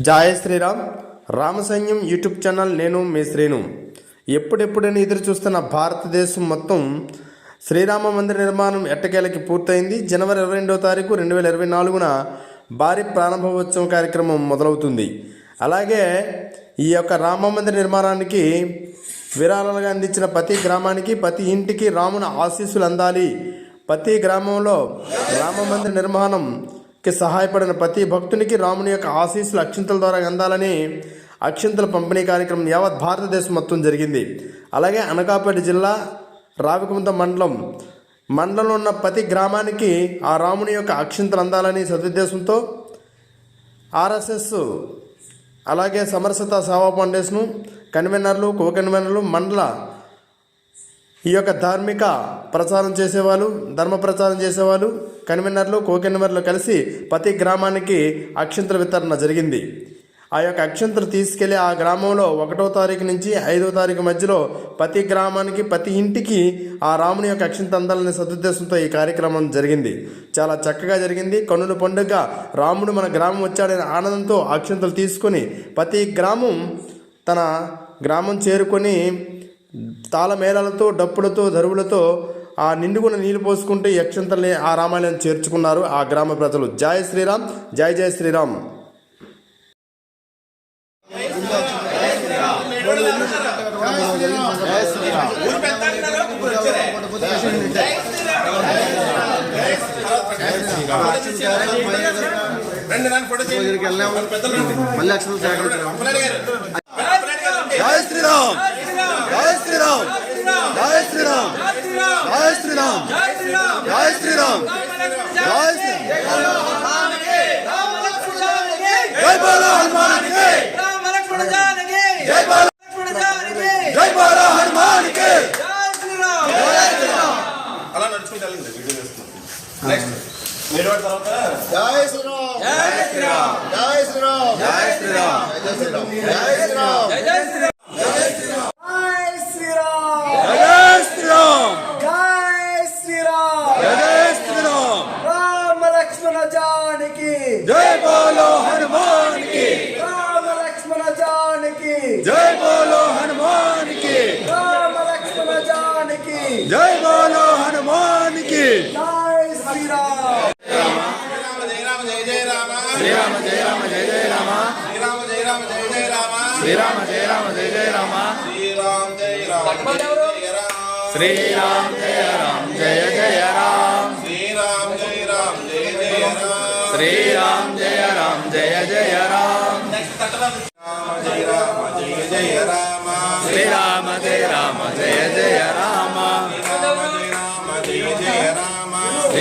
జాయ Sriram. రామసైన్యం YouTube channel నేను మీ శ్రీను. ఎప్పుడెప్పుడని ఎదురు చూస్తున్న భారతదేశం మొత్తం శ్రీరామ మందిర నిర్మాణం ఎట్టకేలకి పూర్తయింది. జనవరి ఇరవై రెండవ తారీఖు రెండు వేల ఇరవై నాలుగున భారీ ప్రారంభోత్సవం కార్యక్రమం మొదలవుతుంది. అలాగే ఈ యొక్క రామ మందిర నిర్మాణానికి విరాళాలుగా అందించిన ప్రతి గ్రామానికి ప్రతి ఇంటికి రాముని ఆశీస్సులు అందాలి. ప్రతి గ్రామంలో రామ మందిర నిర్మాణం కి సహాయపడిన ప్రతి భక్తునికి రాముని యొక్క ఆశీస్సులు అక్షింతల ద్వారా అందాలని అక్షింతల పంపిణీ కార్యక్రమం యావత్ భారతదేశం మొత్తం జరిగింది. అలాగే అనకాపేట జిల్లా రావికుంత మండలం మండలంలో ఉన్న ప్రతి గ్రామానికి ఆ రాముని యొక్క అక్షింతలు అందాలని సదుద్దేశంతో ఆర్ఎస్ఎస్ అలాగే సమరసత సేవా ఫౌండేషను కన్వీనర్లు కో కన్వీనర్లు మండల ఈ యొక్క ధార్మిక ప్రచారం చేసేవాళ్ళు ధర్మ ప్రచారం చేసేవాళ్ళు కన్వీనర్లు కో కన్వీనర్లు కలిసి ప్రతి గ్రామానికి అక్షంతర వితరణ జరిగింది. ఆ యొక్క అక్షంతలు తీసుకెళ్ళి ఆ గ్రామంలో ఒకటో తారీఖు నుంచి ఐదో తారీఖు మధ్యలో ప్రతి గ్రామానికి ప్రతి ఇంటికి ఆ రాముని యొక్క అక్షంత అందాలనే సదుద్దేశంతో ఈ కార్యక్రమం జరిగింది. చాలా చక్కగా జరిగింది. కన్నుల పండుగ రాముడు మన గ్రామం వచ్చాడనే ఆనందంతో అక్షంతలు తీసుకొని ప్రతి గ్రామం తన గ్రామం చేరుకొని తాళమేళాలతో డప్పులతో దరువులతో ఆ నిండుకున్న నీళ్ళు పోసుకుంటే యక్షంతల్ని ఆ రామాయణం చేర్చుకున్నారు ఆ గ్రామ ప్రజలు. జయ శ్రీరామ్ జై జయ శ్రీరామ్. మళ్ళీ జయ శ్రీరామ్. జై శ్రీరామ్ జై శ్రీరామ్ జై శ్రీరామ్ జై బాలా హనుమాన్కి జై బాలా జై బాలా హనుమాన్కి అలా నడుచుకుంటూ వెళ్ళండి వీడియో చేస్తున్నాం నెక్స్ట్ మీరు తర్వాత జై శ్రీరామ్ జై శ్రీరామ్ జై శ్రీరామ్ జై శ్రీరామ్ జై శ్రీరామ్ జై శ్రీరామ్ జై బాలా హనుమాన్కి జై శ్రీరామ్. శ్రీరామ జయ రామ జయ జయ రామ. శ్రీరామ జయ రామ జయ జయ రామ. శ్రీరామ జయ రామ జయ జయ రామ శ్రీరామ జయ రామ జయ జయ రామ శ్రీరామ్ జయ రామ జయ జయ రామ శ్రీరామ్ జయ రామ్ జయ జయ రామ్ శ్రీరామ్ జయ రామ జయ జయ రామ శ్రీరామ్ జయ రామ్ జయ జయ రామ్ రామ జయ రామ జయ జయ రామ శ్రీరామ జయ రామ జయ